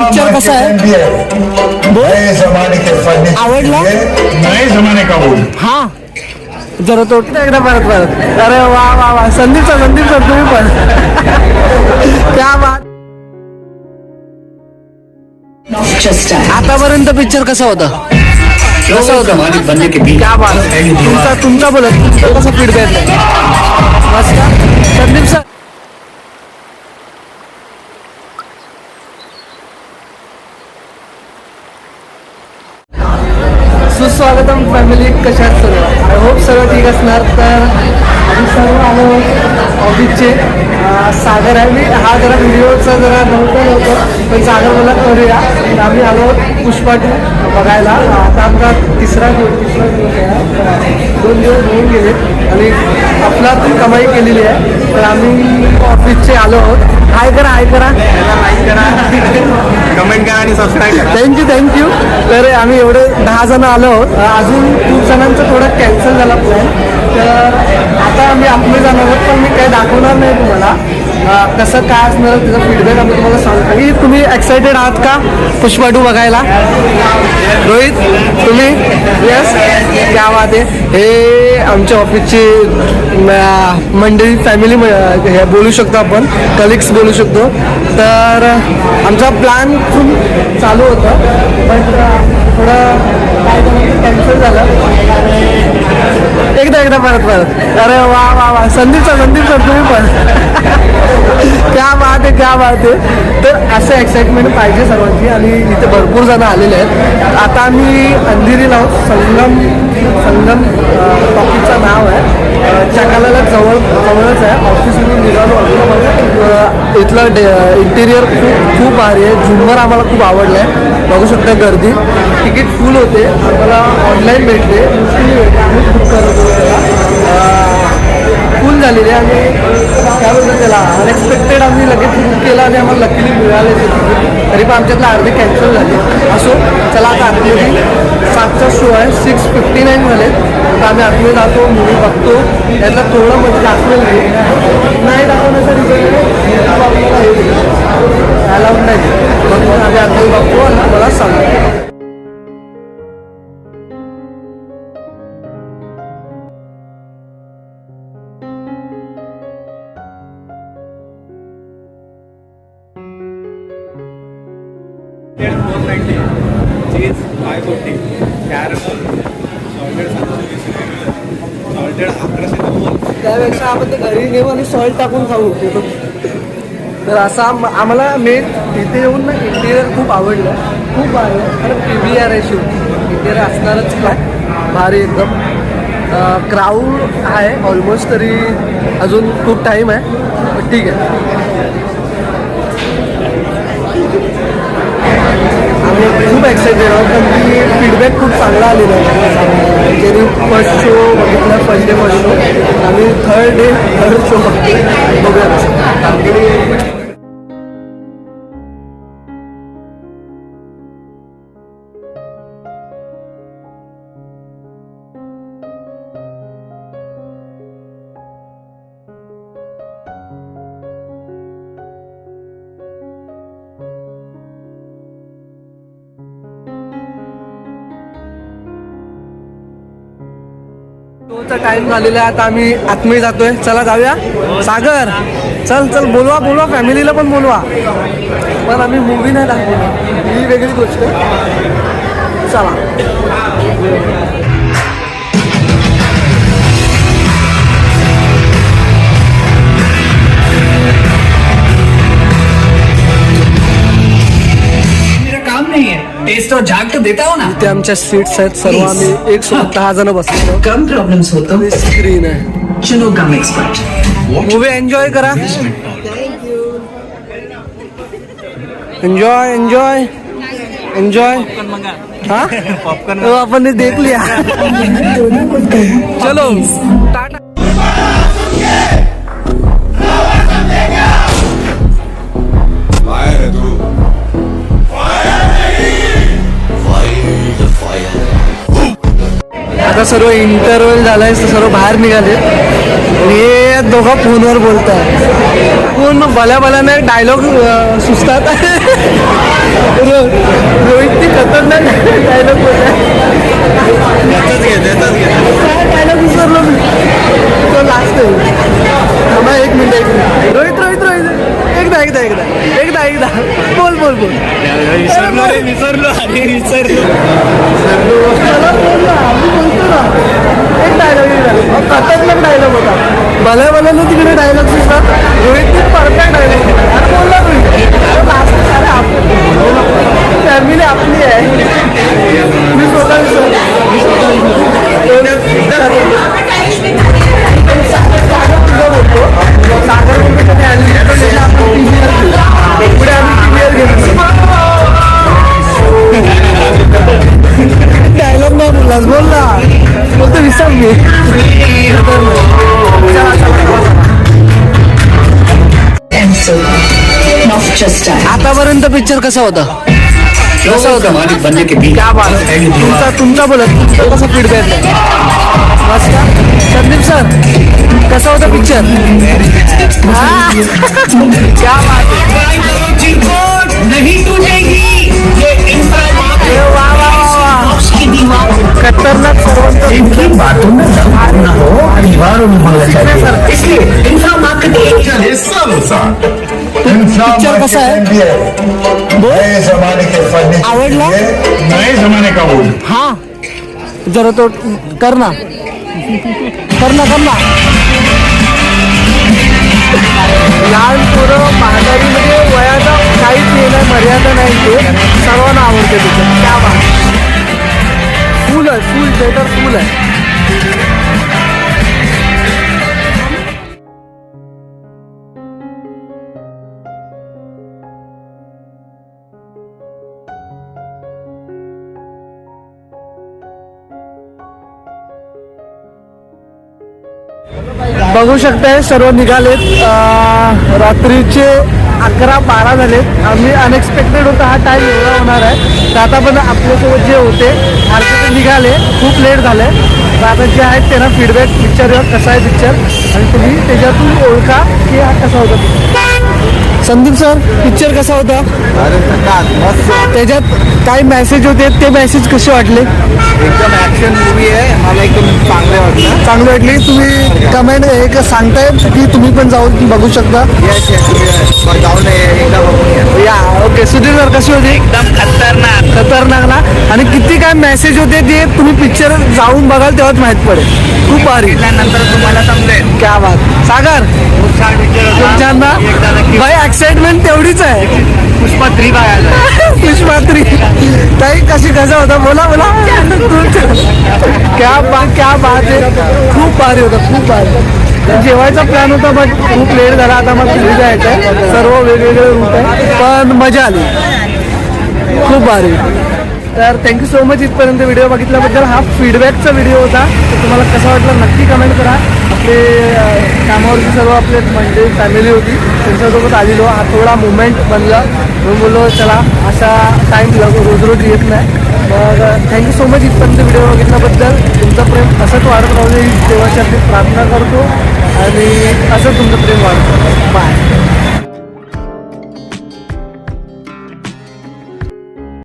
Picture कसा आहे? नए जमाने के फर्नीचर आवडला? नए जमाने का बोल. हा. जरा तो एकदा परत परत. अरे वा वा वा. संदीप सर संदीप सर तुम्ही पण. क्या बात. आतापर्यंत पिक्चर कसा होता? कसा होता? बनने के बीच क्या बात. तुमचा तुमचा बोलत तुमचा कसा फीडबॅक मस्त. संदीप सर सुस्वागतम फॅमिली कशात सर्व आय होप सर्व ठीक असणार. तर आम्ही सर्व आलो ऑफिसचे सागर आहे मी. हा जरा व्हिडिओचा जरा नव्हतं नव्हतं. पण सागर मला करूया. तर आम्ही आलो पुष्पा टू बघायला. आता आमचा तिसरा दिवस तिसरा दिवस आहे दोन दिवस होऊन गेले आणि आपलातून कमाई केलेली आहे. तर आम्ही ऑफिसचे आलो आहोत. हाय करा हाय करा. लाईक करा. कमेंट करा आणि सबस्क्राईब करा. थँक्यू थँक्यू तर आम्ही एवढे दहा जण आलो आहोत. अजून खूप जणांचं थोडं कॅन्सल झाला प्लॅन तर आता आम्ही आतमध्ये जाणार आहोत पण मी काही दाखवणार नाही तुम्हाला. कसं काय असणार त्याचा फीडबॅक आम्ही तुम्हाला सांगतो. की तुम्ही एक्सायटेड आहात का पुष्पा टू बघायला? रोहित तुम्ही? यस क्या बात आहे. हे आमच्या ऑफिसची मंडळी फॅमिली हे बोलू शकतो आपण. कलिग्स बोलू शकतो. तर आमचा प्लॅन खूप चालू होतं. पण थोडं काय कॅन्सल झालं. एकदा एकदा परत परत. अरे वा वा वा. संदीपचा संदीपचा सर तुम्ही पण. क्या बात आहे क्या बात आहे तर असं एक्साइटमेंट पाहिजे सर्वांची आणि इथे भरपूर जण आलेले आहेत. आता आम्ही अंधेरीला आहोत. संगम संगम टॉपिकचं नाव आहे. चकालाला जवळ जवळच आहे. ऑफिसमधून निघालो. आम्ही इथलं डे इंटेरियर खूप खूप भारी आहे. झुंबर आम्हाला खूप आवडलं आहे बघू शकता गर्दी. तिकीट फुल होते. आम्हाला ऑनलाईन भेटले. मुश्किली भेटले. आम्ही खूप करतो झालेली आणि काय बोलतात त्याला अनएक्सपेक्टेड आम्ही लगेच बुक केला आणि आम्हाला लकीली मिळाले तरी पण आमच्यातलं अर्धे कॅन्सल झाले. असो चला आता आतमध्ये सातचा शो आहे सिक्स फिफ्टी नाईन झाले तर आम्ही आतमध्ये जातो मूवी बघतो. यातला थोडं म्हणजे दाखवेल. नाही दाखवण्याचा result four ninety cheese five forty caramel salted सातशे वीस सॉल्टेड अकराशे नव्वद त्यापेक्षा आपण ते घरी घेऊ आणि सॉल्ट टाकून खाऊ. ते तर असा आम्हाला मेन तिथे येऊन ना इंटेरियर खूप आवडलं. खूप भारी कारण पी व्ही आर आहे शेवटी इंटेरियर असणारच फ्लॅट भारी एकदम. क्राऊड आहे. ऑलमोस्ट तरी अजून खूप टाईम आहे. ठीक आहे आम्ही खूप एक्साइटेड आहोत कारण की फीडबॅक खूप चांगला आलेला आहे. ज्यांनी फर्स्ट शो बघितला फर्स्ट डे फर्स्ट शो आम्ही थर्ड डे थर्ड शो बघतो बघूया. शोचा टाइम झालेला आहे आता आम्ही आतमध्ये जातोय. चला जाऊया. सागर चल चल बोलवा बोलवा फॅमिलीला पण बोलवा. पण आम्ही मूवी नाही दाखवली ही वेगळी गोष्ट चला. और झाग तो देता हो ना. इथे आमच्या सीट्स आहेत सर्व आम्ही एक सोबत दहा जण बसलो. कम प्रॉब्लम्स हो तो स्क्रीन आहे. चलो गम एक्सपर्ट मूवी एन्जॉय करा. एन्जॉय एन्जॉय एन्जॉय हाँ? तो अपन ने देख लिया चलो. सर्व इंटरव्हल झालाय तर सर्व बाहेर निघाले. हे दोघं फोनवर बोलत आहे फोन भल्या भल्याने डायलॉग सुचतात. रोहित ती खतरनाक डायलॉग बोलतात. डायलॉग विसरलो मी. तो लास्ट आहे. एक मिनिट एक मिनिट. रोहित. बोल बोल विसरलो रे विसरलो. अरे विसरलो. मला बोल ना, मी बोलतो ना. एक डायलॉग कथकला डायलॉग होता. भले भले ना तिकडे डायलॉग दिसतात रोहितने परफेक्ट डायलॉग अरे बोलला रोहित फॅमिली आपली. आहे. मी स्वतः सागर पुढे आम्ही डायलॉग नाही बोललास बोल बोलतो विसर मी आतापर्यंत पिक्चर कसा होता? कसा होता? बनने के बीच क्या बात तुमचा तुमचा बोलत. तुमचा कसा फीडबॅक मस्त संदीप सर कसा होता पिक्चर क्या बात आहे. नहीं टूटेगी ये इंसान ए, वा वा वा वा की दीवार खतरनाक सर्वांचं इनकी बातों में दम न हो अनिवार्य में बोलना चाहिए इसलिए इंसान मार्केटिंग हिस्सा नुकसान इंसान पिक्चर कसा है? marketing भी है नए जमाने के फर्नीचर आवडला? भी है, नए जमाने का वुड हा. जरा तो कर ना कर ना लहान पोरं महागारीमध्ये म्हणजे वयाचा काहीच हे नाही मर्यादा नाही ते सर्वांना आवडते तिथे. त्या बात. फुल आहे फुल थिएटर फुल आहे. बघू शकताय सर्व निघालेत. रात्रीचे अकरा बारा झालेत. आम्ही अनएक्सपेक्टेड होता हा टाईम एवढा होणार आहे. तर आता पण आपल्यासोबत जे होते ते निघाले खूप लेट झाले. तर आता जे आहेत त्यांना फीडबॅक पिक्चर कसा आहे पिक्चर आणि तुम्ही त्याच्यातून ओळखा की हा कसा होता. संदीप सर पिक्चर कसा होता? त्याच्यात काही मेसेज होते? ते मेसेज कसे वाटले? एकदम ऍक्शन मूवी आहे. मला एकदम चांगले वाटलं. चांगली वाटली. तुम्ही कमेंट एक सांगताय की तुम्ही पण जाऊन बघू शकता. येस येस जाऊन एकदा बघून या. ओके सुधीर सर कशी होती? एकदम खतरनाक. खतरनाक ना? आणि किती काय मेसेज होते ते तुम्ही पिक्चर जाऊन बघाल तेव्हाच माहीत पडेल. खूप भारी. नंतर तुम्हाला समजेल. क्या बात. सागर. खूप छान नक्की. भाई एक्साइटमेंट तेवढीच आहे. पुष्पा थ्री बघायला पुष्पात्री. ताई कशी कसा होता? बोला बोला. क्या बात क्या बात आहे. खूप भारी होता खूप भारी. जेवायचा प्लॅन होता बट खूप लेट झाला. आता मग तुम्ही जायचं आहे सर्व वेगवेगळे रूट आहे. पण मजा आली. खूप भारी. तर थँक्यू सो मच इथपर्यंत व्हिडिओ बघितल्याबद्दल हा फीडबॅकचा व्हिडिओ होता. तर तुम्हाला कसा वाटला नक्की कमेंट करा. आपले कामावरची सर्व आपले म्हणजे फॅमिली होती. त्यांच्यासोबत आलेलो हा थोडा मुवमेंट बनला. म्हणून बोललो चला असा टाईम रोज रोज येत नाही. मग थँक्यू सो मच इथपर्यंत व्हिडिओ बघितल्याबद्दल. तुमचं प्रेम असंच वाढत राहू दे. ही देवाची आपली प्रार्थना करतो आणि असं तुमचं प्रेम वाढतो बाय